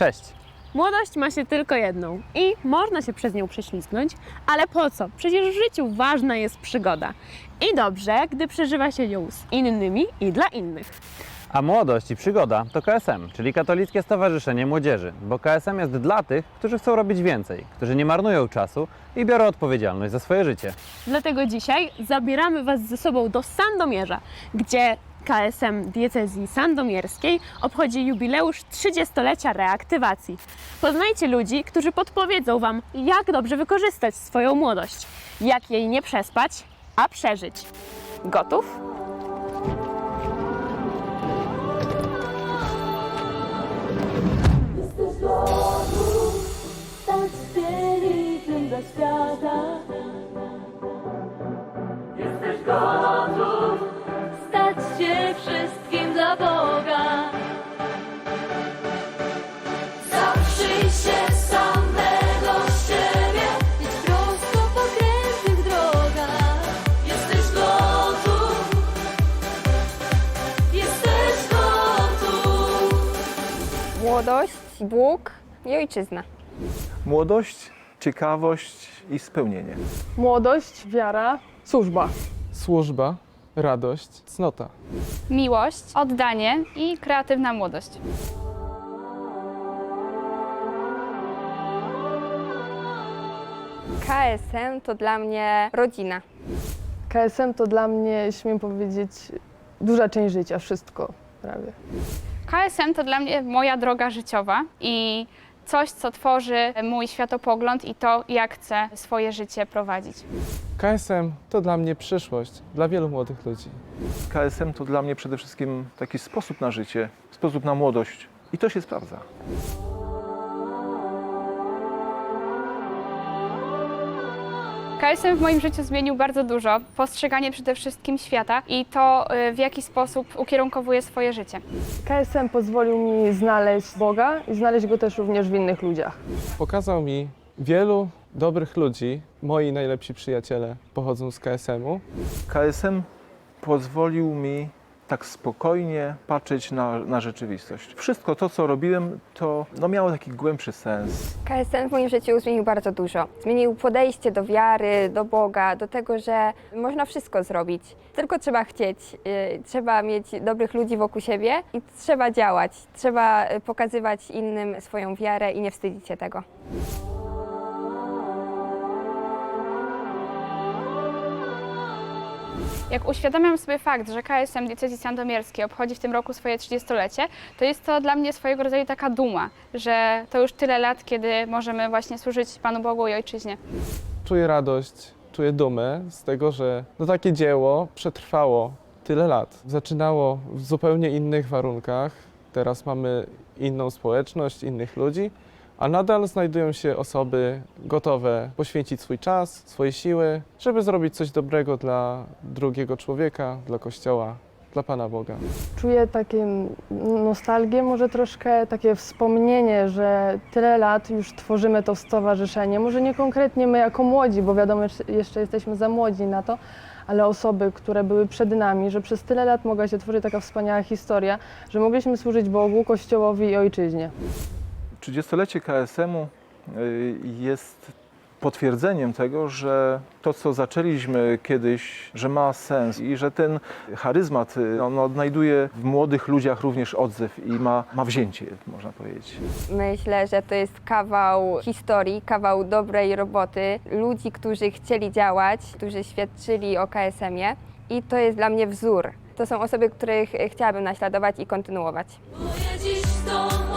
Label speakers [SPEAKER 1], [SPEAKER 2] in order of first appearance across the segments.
[SPEAKER 1] Cześć!
[SPEAKER 2] Młodość ma się tylko jedną i można się przez nią prześlizgnąć, ale po co? Przecież w życiu ważna jest przygoda. I dobrze, gdy przeżywa się ją z innymi i dla innych.
[SPEAKER 1] A młodość i przygoda to KSM, czyli Katolickie Stowarzyszenie Młodzieży, bo KSM jest dla tych, którzy chcą robić więcej, którzy nie marnują czasu i biorą odpowiedzialność za swoje życie.
[SPEAKER 2] Dlatego dzisiaj zabieramy Was ze sobą do Sandomierza, gdzie KSM diecezji sandomierskiej obchodzi jubileusz 30-lecia reaktywacji. Poznajcie ludzi, którzy podpowiedzą Wam, jak dobrze wykorzystać swoją młodość, jak jej nie przespać, a przeżyć. Gotów?
[SPEAKER 3] Jesteś gotów stać spirytem dla świata.
[SPEAKER 4] Młodość, Bóg i ojczyzna.
[SPEAKER 5] Młodość, ciekawość i spełnienie.
[SPEAKER 6] Młodość, wiara, służba.
[SPEAKER 7] służba, radość, cnota.
[SPEAKER 8] miłość, oddanie i kreatywna młodość.
[SPEAKER 4] KSM to dla mnie rodzina.
[SPEAKER 6] KSM to dla mnie, śmiem powiedzieć, duża część życia, wszystko prawie.
[SPEAKER 8] KSM to dla mnie moja droga życiowa i coś, co tworzy mój światopogląd i to, jak chcę swoje życie prowadzić.
[SPEAKER 7] KSM to dla mnie przyszłość, dla wielu młodych ludzi.
[SPEAKER 5] KSM to dla mnie przede wszystkim taki sposób na życie, sposób na młodość. I to się sprawdza.
[SPEAKER 8] KSM w moim życiu zmienił bardzo dużo. Postrzeganie przede wszystkim świata i to, y, w jaki sposób ukierunkowuje swoje życie.
[SPEAKER 6] KSM pozwolił mi znaleźć Boga i znaleźć Go też również w innych ludziach.
[SPEAKER 7] Pokazał mi wielu dobrych ludzi. Moi najlepsi przyjaciele pochodzą z KSM-u.
[SPEAKER 5] KSM pozwolił mi tak spokojnie patrzeć na, na rzeczywistość. Wszystko to, co robiłem, to no, miało taki głębszy sens.
[SPEAKER 4] KSM w moim życiu zmienił bardzo dużo. Zmienił podejście do wiary, do Boga, do tego, że można wszystko zrobić. Tylko trzeba chcieć, y, trzeba mieć dobrych ludzi wokół siebie i trzeba działać. Trzeba y, pokazywać innym swoją wiarę i nie wstydzić się tego.
[SPEAKER 8] Jak uświadamiam sobie fakt, że KSM Diecezji Sandomierskiej obchodzi w tym roku swoje 30-lecie, to jest to dla mnie swojego rodzaju taka duma, że to już tyle lat, kiedy możemy właśnie służyć Panu Bogu i Ojczyźnie.
[SPEAKER 7] Czuję radość, czuję dumę z tego, że no takie dzieło przetrwało tyle lat. Zaczynało w zupełnie innych warunkach. Teraz mamy inną społeczność, innych ludzi, a nadal znajdują się osoby gotowe poświęcić swój czas, swoje siły, żeby zrobić coś dobrego dla drugiego człowieka, dla Kościoła, dla Pana Boga.
[SPEAKER 6] Czuję takie nostalgię, może troszkę takie wspomnienie, że tyle lat już tworzymy to stowarzyszenie. Może nie konkretnie my jako młodzi, bo wiadomo, jeszcze- jesteśmy za młodzi na to, ale osoby, które były przed nami, że przez tyle lat mogła się tworzyć taka wspaniała historia, że mogliśmy służyć Bogu, Kościołowi i Ojczyźnie.
[SPEAKER 5] 30-lecie KSM-u y, jest potwierdzeniem tego, że to, co zaczęliśmy kiedyś, że ma sens i że ten charyzmat y, on odnajduje w młodych ludziach również odzew i ma, ma wzięcie, można powiedzieć.
[SPEAKER 4] Myślę, że to jest kawał historii, kawał dobrej roboty, ludzi, którzy chcieli działać, którzy świadczyli o KSM-ie i to jest dla mnie wzór. To są osoby, których chciałabym naśladować i kontynuować.
[SPEAKER 3] Moje dziś to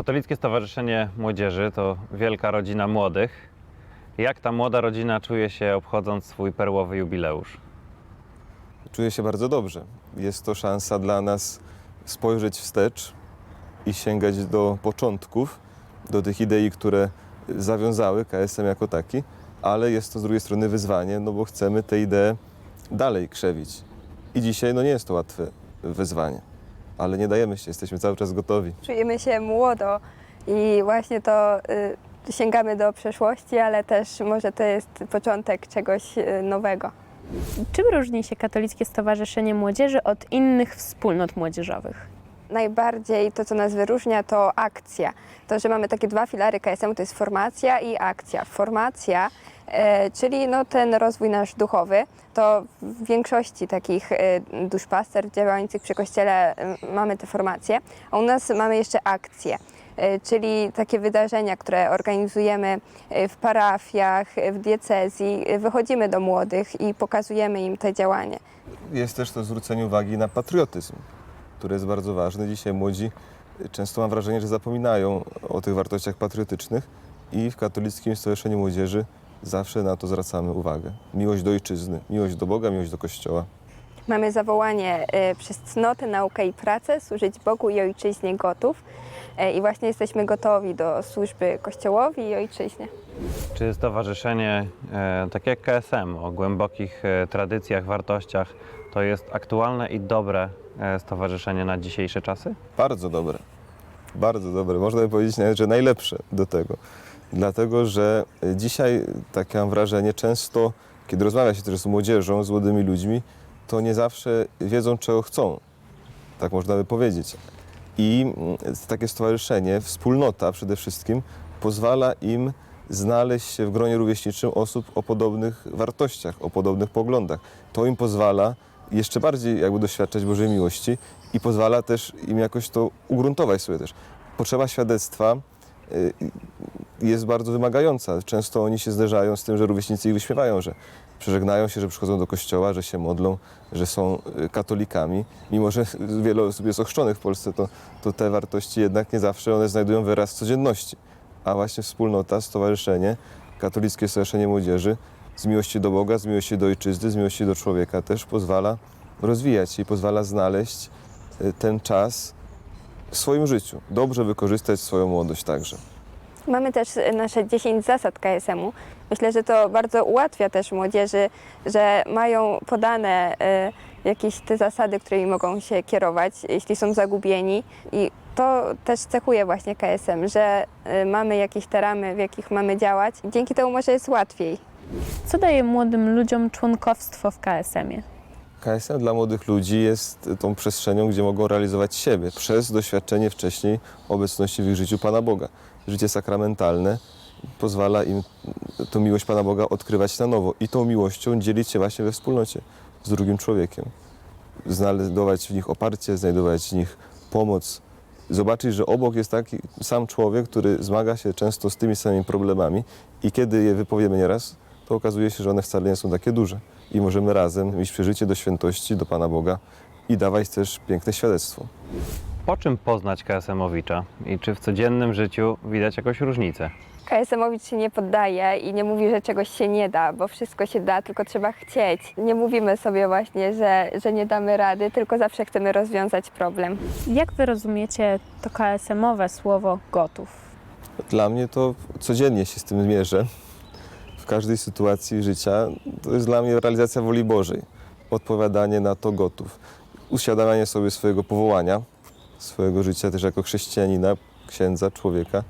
[SPEAKER 1] Katolickie Stowarzyszenie Młodzieży to wielka rodzina młodych. Jak ta młoda rodzina czuje się obchodząc swój perłowy jubileusz?
[SPEAKER 9] Czuję się bardzo dobrze. Jest to szansa dla nas spojrzeć wstecz i sięgać do początków, do tych idei, które zawiązały KSM jako taki, ale jest to z drugiej strony wyzwanie, no bo chcemy te idee dalej krzewić. I dzisiaj no nie jest to łatwe wyzwanie, ale nie dajemy się, jesteśmy cały czas gotowi.
[SPEAKER 4] Czujemy się młodo i właśnie to y, sięgamy do przeszłości, ale też może to jest początek czegoś y, nowego.
[SPEAKER 2] Czym różni się Katolickie Stowarzyszenie Młodzieży od innych wspólnot młodzieżowych?
[SPEAKER 4] Najbardziej to, co nas wyróżnia, to akcja. To, że mamy takie dwa filary KSM, to jest formacja i akcja. Formacja, czyli no, ten rozwój nasz duchowy, to w większości takich e, duszpaster działających przy Kościele e, mamy te formacje, a u nas mamy jeszcze akcje. e, Czyli takie wydarzenia, które organizujemy e, w parafiach, e, w diecezji, e, wychodzimy do młodych i pokazujemy im te działania.
[SPEAKER 9] Jest też to zwrócenie uwagi na patriotyzm, który jest bardzo ważny. Dzisiaj młodzi często mam wrażenie, że zapominają o tych wartościach patriotycznych i w Katolickim Stowarzyszeniu Młodzieży zawsze na to zwracamy uwagę. Miłość do ojczyzny, miłość do Boga, miłość do Kościoła.
[SPEAKER 4] Mamy zawołanie e, przez cnotę, naukę i pracę służyć Bogu i Ojczyźnie gotów. E, I właśnie jesteśmy gotowi do służby Kościołowi i Ojczyźnie.
[SPEAKER 1] Czy stowarzyszenie, e, tak jak KSM, o głębokich e, tradycjach, wartościach, to jest aktualne i dobre e, stowarzyszenie na dzisiejsze czasy?
[SPEAKER 9] Bardzo dobre. Bardzo dobre. Można by powiedzieć nawet, że najlepsze do tego. Dlatego, że dzisiaj, takie mam wrażenie, często, kiedy rozmawia się też z młodzieżą, z młodymi ludźmi, to nie zawsze wiedzą, czego chcą. Tak można by powiedzieć. I mm, takie stowarzyszenie, wspólnota przede wszystkim, pozwala im znaleźć się w gronie rówieśniczym osób o podobnych wartościach, o podobnych poglądach. To im pozwala jeszcze bardziej jakby doświadczać Bożej miłości i pozwala też im jakoś to ugruntować sobie też. Potrzeba świadectwa y, jest bardzo wymagająca. Często oni się zderzają z tym, że rówieśnicy ich wyśmiewają, że przeżegnają się, że przychodzą do kościoła, że się modlą, że są y, katolikami. Mimo, że wiele osób jest ochrzczonych w Polsce, to, to te wartości jednak nie zawsze one znajdują wyraz w codzienności. A właśnie wspólnota, stowarzyszenie, Katolickie Stowarzyszenie Młodzieży z miłości do Boga, z miłości do ojczyzny, z miłości do człowieka też pozwala rozwijać i pozwala znaleźć y, ten czas w swoim życiu. Dobrze wykorzystać swoją młodość także.
[SPEAKER 4] Mamy też e, nasze 10 zasad KSM-u. Myślę, że to bardzo ułatwia też młodzieży, że mają podane e, jakieś te zasady, którymi mogą się kierować, jeśli są zagubieni. I to też cechuje właśnie KSM, że e, mamy jakieś te ramy, w jakich mamy działać. Dzięki temu może jest łatwiej.
[SPEAKER 2] Co daje młodym ludziom członkowstwo w KSM-ie?
[SPEAKER 9] KSM dla młodych ludzi jest tą przestrzenią, gdzie mogą realizować siebie przez doświadczenie wcześniej obecności w ich życiu Pana Boga. Życie sakramentalne pozwala im tę miłość Pana Boga odkrywać na nowo i tą miłością dzielić się właśnie we wspólnocie z drugim człowiekiem. Znajdować w nich oparcie, znajdować w nich pomoc. Zobaczyć, że obok jest taki sam człowiek, który zmaga się często z tymi samymi problemami i kiedy je wypowiemy nieraz, to okazuje się, że one wcale nie są takie duże. I możemy razem iść przeżycie do świętości, do Pana Boga i dawać też piękne świadectwo.
[SPEAKER 1] Po czym poznać KSM-owicza i czy w codziennym życiu widać jakąś różnicę?
[SPEAKER 4] KSM-owicz się nie poddaje i nie mówi, że czegoś się nie da, bo wszystko się da, tylko trzeba chcieć. Nie mówimy sobie właśnie, że, że nie damy rady, tylko zawsze chcemy rozwiązać problem.
[SPEAKER 2] Jak wy rozumiecie to KSM-owe słowo gotów?
[SPEAKER 9] Dla mnie to codziennie się z tym mierzę. W każdej sytuacji życia to jest dla mnie realizacja woli Bożej. Odpowiadanie na to gotów. Uświadamianie sobie swojego powołania, swojego życia też jako chrześcijanina, księdza, człowieka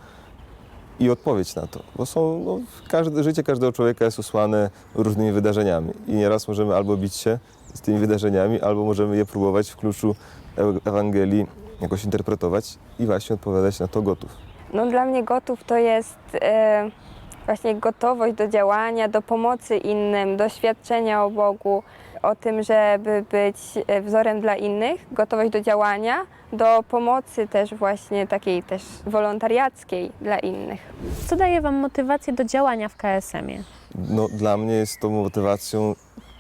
[SPEAKER 9] i odpowiedź na to. Bo są, no, każde, życie każdego człowieka jest usłane różnymi wydarzeniami i nieraz możemy albo bić się z tymi wydarzeniami, albo możemy je próbować w kluczu Ew- Ewangelii jakoś interpretować i właśnie odpowiadać na to gotów.
[SPEAKER 4] No dla mnie gotów to jest e, właśnie gotowość do działania, do pomocy innym, doświadczenia o Bogu, o tym, żeby być e, wzorem dla innych, gotowość do działania, do pomocy też właśnie takiej też wolontariackiej dla innych.
[SPEAKER 2] Co daje wam motywację do działania w KSM-ie?
[SPEAKER 9] No, dla mnie jest to motywacją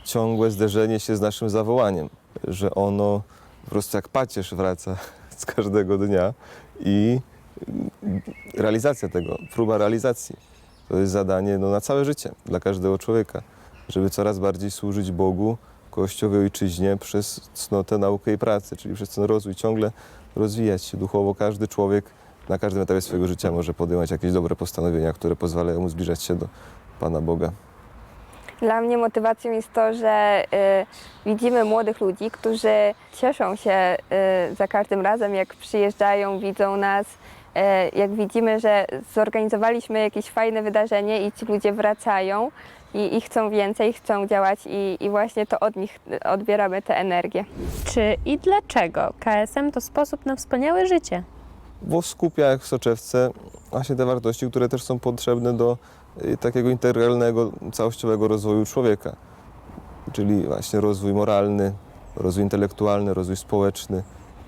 [SPEAKER 9] ciągłe zderzenie się z naszym zawołaniem, że ono po prostu jak pacierz wraca z każdego dnia i realizacja tego, próba realizacji. To jest zadanie no, na całe życie dla każdego człowieka, żeby coraz bardziej służyć Bogu, Kościołowi, Ojczyźnie przez cnotę, naukę i pracę, czyli przez ten rozwój, ciągle rozwijać się duchowo. Każdy człowiek na każdym etapie swojego życia może podejmować jakieś dobre postanowienia, które pozwalają mu zbliżać się do Pana Boga.
[SPEAKER 4] Dla mnie motywacją jest to, że y, widzimy młodych ludzi, którzy cieszą się y, za każdym razem, jak przyjeżdżają, widzą nas, jak widzimy, że zorganizowaliśmy jakieś fajne wydarzenie i ci ludzie wracają i, i chcą więcej, chcą działać i, i właśnie to od nich odbieramy tę energię.
[SPEAKER 2] Czy i dlaczego KSM to sposób na wspaniałe życie?
[SPEAKER 9] bo skupia jak w soczewce właśnie te wartości, które też są potrzebne do y, takiego integralnego, całościowego rozwoju człowieka. Czyli właśnie rozwój moralny, rozwój intelektualny, rozwój społeczny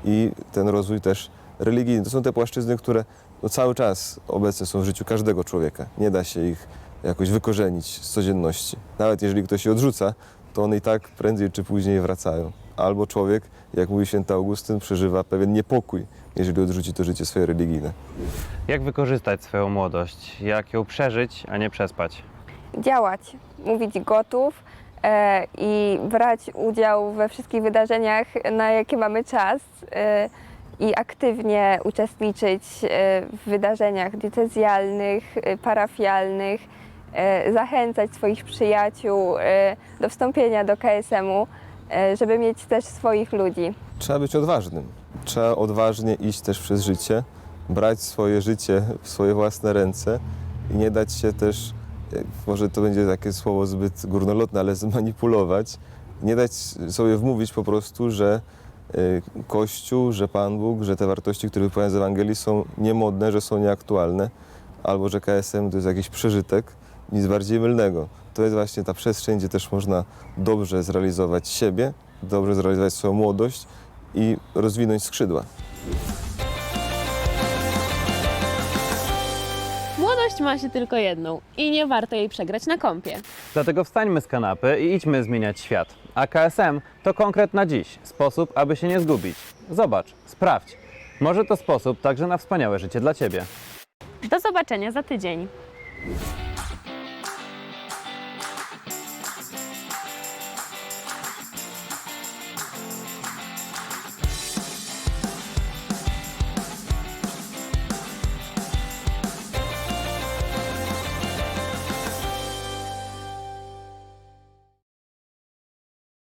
[SPEAKER 9] i ten rozwój też religijny. To są te płaszczyzny, które no, cały czas obecne są w życiu każdego człowieka. Nie da się ich jakoś wykorzenić z codzienności. Nawet jeżeli ktoś je odrzuca, to one i tak prędzej czy później wracają. Albo człowiek, jak mówi święty Augustyn, przeżywa pewien niepokój, jeżeli odrzuci to życie swoje religijne.
[SPEAKER 1] Jak wykorzystać swoją młodość? Jak ją przeżyć, a nie przespać?
[SPEAKER 4] działać, mówić gotów e, i brać udział we wszystkich wydarzeniach, na jakie mamy czas e, i aktywnie uczestniczyć e, w wydarzeniach diecezjalnych, e, parafialnych, e, zachęcać swoich przyjaciół do wstąpienia do KSM-u, żeby mieć też swoich ludzi.
[SPEAKER 9] Trzeba być odważnym. Trzeba odważnie iść też przez życie, brać swoje życie w swoje własne ręce i nie dać się też, może to będzie takie słowo zbyt górnolotne, ale zmanipulować. Nie dać sobie wmówić po prostu, że Kościół, że Pan Bóg, że te wartości, które wypływają z Ewangelii są niemodne, że są nieaktualne, albo że KSM to jest jakiś przeżytek, nic bardziej mylnego. To jest właśnie ta przestrzeń, gdzie też można dobrze zrealizować siebie, dobrze zrealizować swoją młodość i rozwinąć skrzydła.
[SPEAKER 2] Ma się tylko jedną i nie warto jej przegrać na kąpie.
[SPEAKER 1] Dlatego wstańmy z kanapy i idźmy zmieniać świat. A KSM to konkret na dziś, sposób, aby się nie zgubić. Zobacz, sprawdź. Może to sposób także na wspaniałe życie dla Ciebie.
[SPEAKER 2] Do zobaczenia za tydzień.